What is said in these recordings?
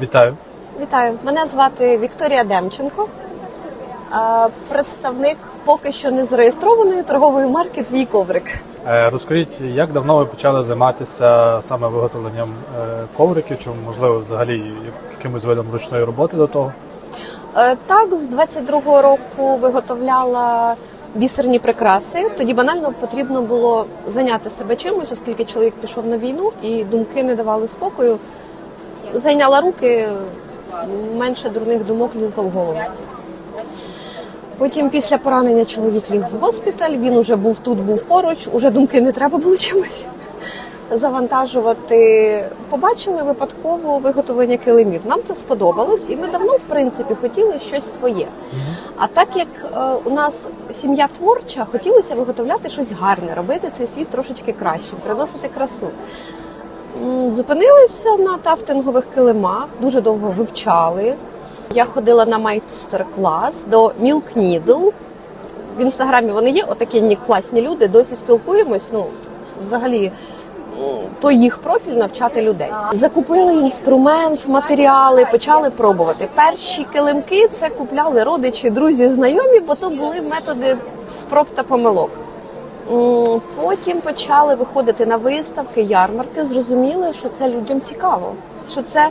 Вітаю. Вітаю, мене звати Вікторія Демченко, Е, представник поки що не зареєстрованої торгової марки Твій коврик. Е, Розкажіть, як давно ви почали займатися саме виготовленням е, ковриків, чи можливо взагалі якимось видом ручної роботи до того? Так, з 22-го року виготовляла бісерні прикраси. Тоді банально потрібно було зайняти себе чимось, оскільки чоловік пішов на війну і думки не давали спокою. Зайняла руки, менше дурних думок лізло в голову. Потім після поранення чоловік ліг в госпіталь. Він уже був тут, був поруч. Уже думки не треба було чимось завантажувати. Побачили випадково виготовлення килимів. Нам це сподобалось, і ми давно, в принципі, хотіли щось своє. А так як е, у нас сім'я творча, хотілося виготовляти щось гарне, робити цей світ трошечки кращим, приносити красу. Зупинилися на тафтингових килимах, дуже довго вивчали. Я ходила на майстер-клас до Milk Needle. В інстаграмі вони є, отакі класні люди, досі спілкуємось. Ну, взагалі, то їх профіль навчати людей. Закупили інструмент, матеріали, почали пробувати. Перші килимки це купляли родичі, друзі, знайомі, бо то були методи спроб та помилок. М, Потім почали виходити на виставки, ярмарки. Зрозуміли, що це людям цікаво, що це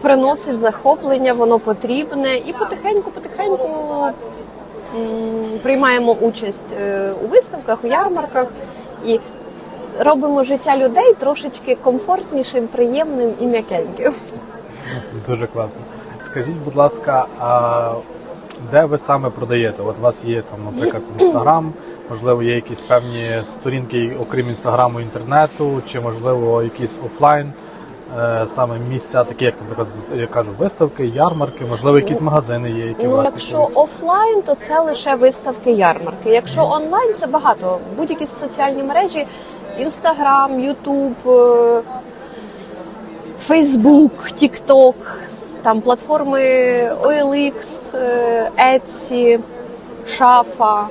приносить захоплення, воно потрібне, і потихеньку, потихеньку приймаємо участь е, у виставках, у ярмарках і робимо життя людей трошечки комфортнішим, приємним і м'якеньким. Дуже класно. Скажіть, будь ласка, де ви саме продаєте? От у вас є там, наприклад, інстаграм, можливо, є якісь певні сторінки, окрім інстаграму, інтернету, чи можливо якісь офлайн. е, Саме місця, такі як, наприклад, я кажу, виставки, ярмарки, можливо, якісь магазини є, які у Ну, вас якщо такі? офлайн, то це лише виставки, ярмарки. Якщо онлайн, це багато. Будь-які соціальні мережі: Інстаграм, Ютуб, Фейсбук, Тікток, там платформи OLX, е, Etsy, Шафа.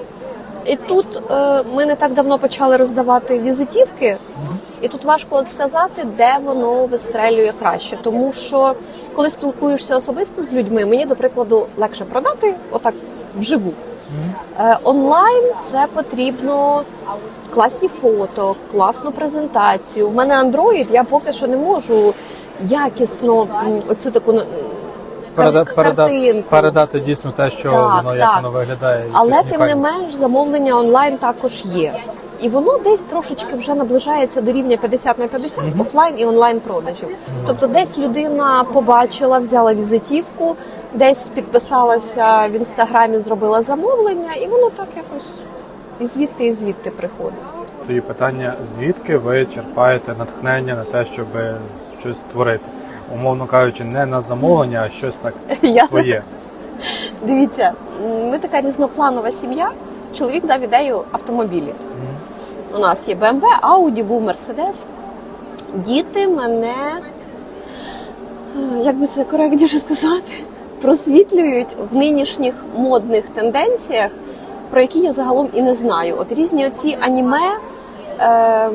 І тут е, ми не так давно почали роздавати візитівки, і тут важко от сказати, де воно вистрелює краще. Тому що коли спілкуєшся особисто з людьми, мені, до прикладу, легше продати отак вживу. Е, онлайн це потрібно класні фото, класну презентацію. У мене Android, я поки що не можу якісно оцю таку м, Переда- картинку. передати дійсно те, що Так, воно як так. воно виглядає. Але тим не менш замовлення онлайн також є. І воно десь трошечки вже наближається до рівня 50 на 50 офлайн і онлайн продажів. Тобто, десь людина побачила, взяла візитівку, десь підписалася в інстаграмі, зробила замовлення, і воно так якось і звідти, і звідти приходить. Тоді питання: звідки ви черпаєте натхнення на те, щоб щось створити? Умовно кажучи, не на замовлення, а щось так своє. Дивіться, ми така різнопланова сім'я. Чоловік дав ідею автомобілі. У нас є BMW, Audi, був Mercedes. Діти мене, як би це коректніше сказати, просвітлюють в нинішніх модних тенденціях, про які я загалом і не знаю. От різні оці аніме. Е,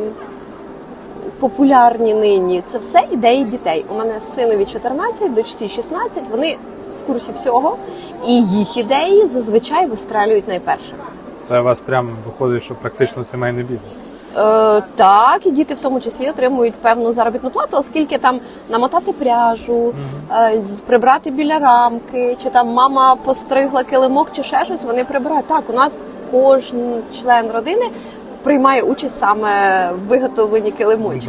популярні нині. Це все ідеї дітей. У мене синові 14, дочці 16, Вони в курсі всього, і їх ідеї зазвичай вистрелюють найперше. Це у вас прямо виходить, що практично сімейний бізнес. Е, так, і діти в тому числі отримують певну заробітну плату, оскільки там намотати пряжу, е, прибрати біля рамки, чи там мама постригла килимок, чи ще щось. Вони прибирають. Так, у нас кожен член родини приймає участь саме в виготовленні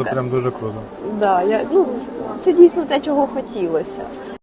Це прям дуже круто. Да, я, ну, це дійсно те, чого хотілося.